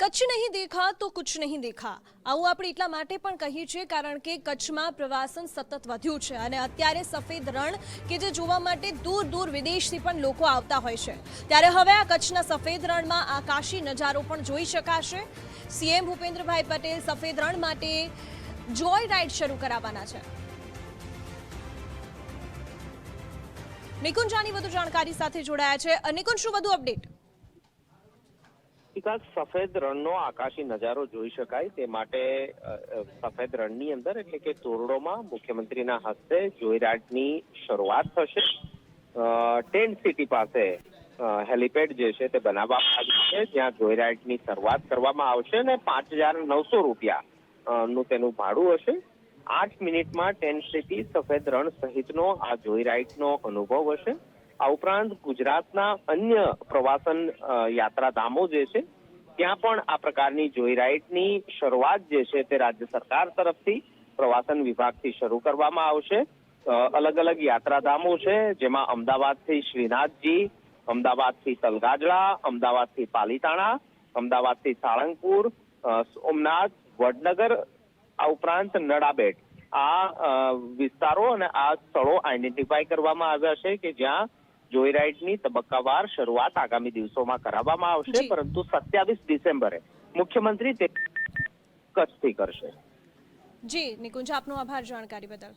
કચ્છ નહીં દેખા તો કુછ નહીં દેખા. આવું આપણે એટલા માટે પણ કહીએ છીએ કારણ કે કચ્છમાં પ્રવાસન સતત વધ્યું છે અને અત્યારે સફેદ રણ કે જે જોવા માટે દૂર દૂર વિદેશથી પણ લોકો આવતા હોય છે. ત્યારે હવે આ કચ્છના સફેદ રણમાં આકાશી નજારો પણ જોઈ શકાશે. સીએમ ભૂપેન્દ્રભાઈ પટેલ સફેદ રણ માટે જોય રાઇડ શરૂ કરાવવાના છે. નિકુંજાની વધુ જાણકારી સાથે જોડાયા છે. નિકુંજ, શું વધુ અપડેટ? વિકાસ સફેદ રણનો આકાશી નજારો જોઈ શકાય. તે માટે સફેદ રણની અંદર એટલે કે તોરડોમાં મુખ્યમંત્રીના હસ્તે જોયરાટની શરૂઆત થશે. ટેન્ટ સિટી પાસે હેલિપેડ જે છે તે બનાવવામાં આવ્યું છે. જ્યાં જોયરાઇડની શરૂઆત કરવામાં આવશે અને પાંચ હજાર નવસો રૂપિયા નું તેનું ભાડું હશે. આઠ મિનિટમાં ટેન્ટ સિટી સફેદ રણ સહિતનો આ જોયરાઇડનો અનુભવ હશે. આ ઉપરાંત ગુજરાતના અન્ય પ્રવાસન યાત્રાધામો જે છે, ત્યાં પણ આ પ્રકારની જોયરાઇડની શરૂઆત જે છે તે રાજ્ય સરકાર તરફથી પ્રવાસન વિભાગથી શરૂ કરવામાં આવશે. અલગ અલગ યાત્રાધામો છે, જેમાં અમદાવાદથી શ્રીનાથજી, અમદાવાદથી તલગાજડા, અમદાવાદથી પાલીતાણા, અમદાવાદથી સાળંગપુર સોમનાથ, વડનગર, આ ઉપરાંત નડાબેટ. આ વિસ્તારો અને આ સ્થળો આઈડેન્ટિફાય કરવામાં આવ્યા છે કે જ્યાં જોયરાઇડની તબક્કાવાર શરૂઆત આગામી દિવસોમાં કરાવવામાં આવશે પરંતુ સત્યાવીસ ડિસેમ્બરે મુખ્યમંત્રી તે કચ્છથી કરશે. જી નિકુંજ આપનો આભાર જાણકારી બદલ.